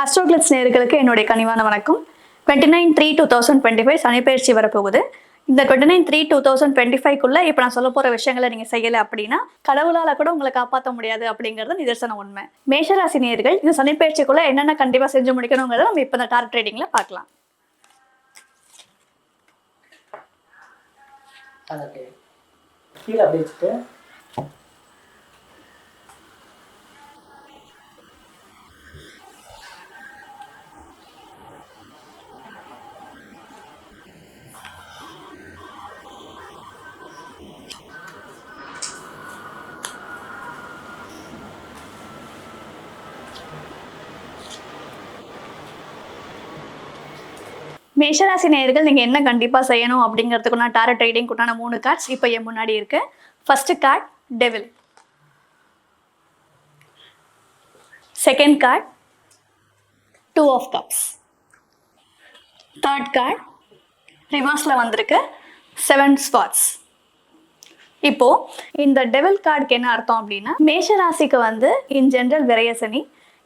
ஆஸ்ட்ரோகிளிப்ஸ் நேர்களுக்கு என்னுடைய கனிவான வணக்கம். Twenty nine three two thousand twenty five சனிப்பயிற்சி வரப்போகுது. இந்த twenty nine three two thousand twenty ஃபைவ்க்குள்ளே இப்போ நான் சொல்ல போகிற விஷயங்களை நீங்கள் செய்யலை அப்படின்னா கடவுளால் கூட உங்களை காப்பாற்ற முடியாது அப்படிங்கிறது நிதர்சன உண்மை. மேஷராசி நேர்கள் இந்த சனிப்பயிற்சிக்குள்ளே என்னென்ன கண்டிப்பாக செஞ்சு முடிக்கணுங்கிறத நம்ம இப்போ இந்த டார்க் ட்ரேடிங்கில் பார்க்கலாம். கீழே மேஷராசி நேயர்கள் நீங்கள் என்ன கண்டிப்பாக செய்யணும் அப்படிங்கிறதுக்கு நான் டாரட் ட்ரேடிங் உண்டான மூணு கார்ட்ஸ் இப்போ என் முன்னாடி இருக்கு. First card devil second card two of cups third card ரிவர்ஸில் வந்திருக்கு. செவன் ஸ்பாட்ஸ் இப்போ இந்த டெவில் கார்டுக்கு என்ன அர்த்தம் அப்படின்னா மேஷ ராசிக்கு வந்து இன் ஜென்ரல் விரயசனி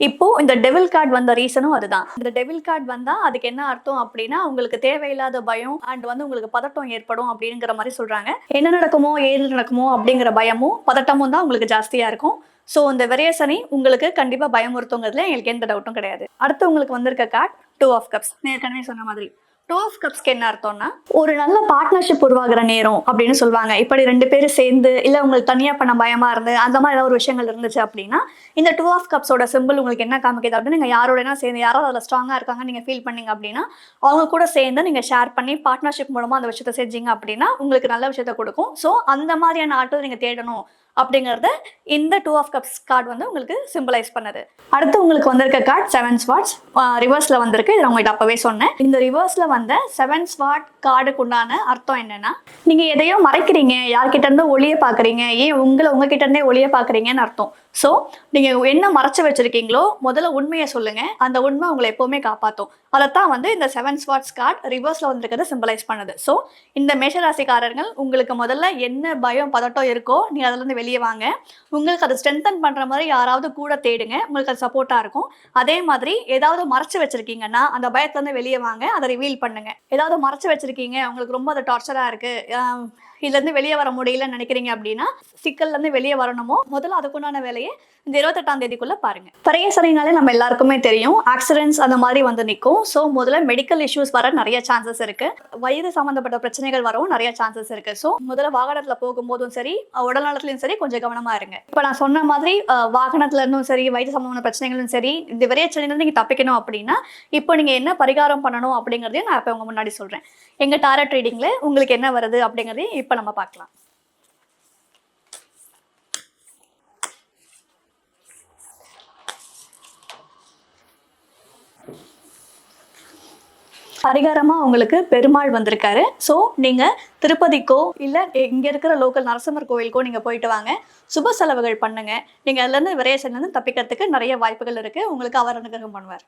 இப்போ இந்த டெவில் கார்டு வந்த ரீசனும் அதுதான். இந்த டெவில் கார்டு வந்தா அதுக்கு என்ன அர்த்தம் அப்படின்னா உங்களுக்கு தேவையில்லாத பயம் அண்ட் வந்து உங்களுக்கு பதட்டம் ஏற்படும் அப்படிங்கிற மாதிரி சொல்றாங்க. என்ன நடக்குமோ ஏது நடக்குமோ அப்படிங்கிற பயமும் பதட்டமும் தான் உங்களுக்கு ஜாஸ்தியா இருக்கும். ஸோ இந்த விரயசனி உங்களுக்கு கண்டிப்பா பயமுறுத்துங்கிறதுல எங்களுக்கு எந்த டவுட்டும் கிடையாது. அடுத்து உங்களுக்கு வந்திருக்க கார்டு டூ ஆஃப் கப்ஸ் ஏற்கனவே சொன்ன மாதிரி. டூ ஆஃப் கப்ஸ்க்கு என்ன அர்த்தம்னா ஒரு நல்ல பார்ட்னர்ஷிப் உருவாகிற நேரம் அப்படின்னு சொல்லுவாங்க. இப்படி ரெண்டு பேரும் சேர்ந்து இல்லை உங்களுக்கு தனியாக பண்ண பயமா இருந்து அந்த மாதிரி ஏதாவது ஒரு விஷயங்கள் இருந்துச்சு அப்படின்னா இந்த டூ ஆஃப் கப்ஸோட சிம்பிள் உங்களுக்கு என்ன காமிக்குது அப்படின்னு நீங்கள் யாரோடனா சேர்ந்து யாராவது அதில் ஸ்ட்ராங்காக இருக்காங்க நீங்கள் ஃபீல் பண்ணீங்க அப்படின்னா அவங்க கூட சேர்ந்து நீங்கள் ஷேர் பண்ணி பார்ட்னர்ஷிப் மூலமாக அந்த விஷயத்தை செஞ்சீங்க அப்படின்னா உங்களுக்கு நல்ல விஷயத்த கொடுக்கும். ஸோ அந்த மாதிரியான ஆட்கள் நீங்கள் தேடணும். அப்படிங்கிறத இந்த டூ ஆஃப் கப்ஸ் கார்டு வந்து உங்களுக்கு சிம்பிளைஸ் பண்ணுது. அடுத்து உங்களுக்கு வந்திருக்க கார்டு செவன் ஸ்வாட்ஸ் ரிவர்ஸில் வந்திருக்கு. இதை உங்கள்கிட்ட அப்போவே சொன்னேன். இந்த ரிவர்ஸில் வந்த செவன் ஸ்வாட் கார்டுக்கு உண்டான அர்த்தம் என்னன்னா நீங்கள் எதையோ மறைக்கிறீங்க யார்கிட்ட இருந்தோ ஒளிய பார்க்குறீங்க ஏன் உங்களை உங்ககிட்ட இருந்தே ஒளிய பார்க்குறீங்கன்னு அர்த்தம். ஸோ நீங்கள் என்ன மறைச்சு வச்சிருக்கீங்களோ முதல்ல உண்மையை சொல்லுங்க. அந்த உண்மை உங்களை எப்போவுமே காப்பாற்றும் அதைத்தான் வந்து இந்த செவன் ஸ்வாட்ஸ் கார்டு ரிவர்ஸில் வந்திருக்கிறத சிம்பிளைஸ் பண்ணுது. ஸோ இந்த மேஷராசிக்காரர்கள் உங்களுக்கு முதல்ல என்ன பயம் பதட்டம் இருக்கோ நீங்கள் அதுலேருந்து வெளியே வாங்க. உங்களுக்கு அதை ஸ்ட்ரென்தன் பண்ணுற மாதிரி யாராவது கூட தேடுங்க. உங்களுக்கு அது சப்போர்ட்டாக இருக்கும். அதே மாதிரி ஏதாவது மறைச்சு வச்சிருக்கீங்கன்னா அந்த பயத்துலேருந்து வெளியே வாங்க. அதை ரிவீல் பண்ணுங்க. ஏதாவது மறைச்சு வச்சிருக்கீங்க. உங்களுக்கு ரொம்ப அது டார்ச்சராக இருக்குது இதுலேருந்து வெளியே வர முடியலன்னு நினைக்கிறீங்க அப்படின்னா சிக்கல்லேருந்து வெளியே வரணுமோ முதல்ல அதுக்குண்டான வேலையை இந்த இருபத்தெட்டாம் தேதிக்குள்ள பாருங்க. பழைய சனினாலே நம்ம எல்லாருக்குமே தெரியும். ஆக்சிடென்ட்ஸ் அந்த மாதிரி வந்து நிற்கும். ஸோ முதல்ல மெடிக்கல் இஷ்யூஸ் வர நிறைய சான்சஸ் இருக்கு. வயது சம்மந்தப்பட்ட பிரச்சனைகள் வரவும் நிறைய சான்சஸ் இருக்கு. ஸோ முதல்ல வாகனத்தில் போகும்போதும் சரி உடல்நலத்துலையும் சரி சரி கொஞ்சம் கவனமா இருங்க. இப்போ நான் சொன்ன மாதிரி வாகனத்துல இருந்தும் சரி வயிற்று சம்பந்தமான பிரச்சனைகளும் சரி இந்த விரைச்சலையில சனிலிருந்து நீங்க தப்பிக்கணும் அப்படின்னா இப்போ நீங்க என்ன பரிகாரம் பண்ணணும் அப்படிங்கிறதையும் நான் இப்போ உங்க முன்னாடி சொல்றேன். எங்க டாரட் ட்ரேடிங்ல உங்களுக்கு என்ன வருது அப்படிங்கிறதையும் இப்போ நம்ம பார்க்கலாம். பரிகாரமாக உங்களுக்கு பெருமாள் வந்திருக்காரு. ஸோ நீங்கள் திருப்பதிக்கோ இல்லை இங்கே இருக்கிற லோக்கல் நரசிம்மர் கோவிலுக்கோ நீங்கள் போயிட்டு வாங்க. சுப செலவுகள் பண்ணுங்கள் நீங்கள் அதுலேருந்து விரயசன்லேருந்து தப்பிக்கிறதுக்கு நிறைய வாய்ப்புகள் இருக்குது உங்களுக்கு அவர் அனுகிரகம் பண்ணுவார்.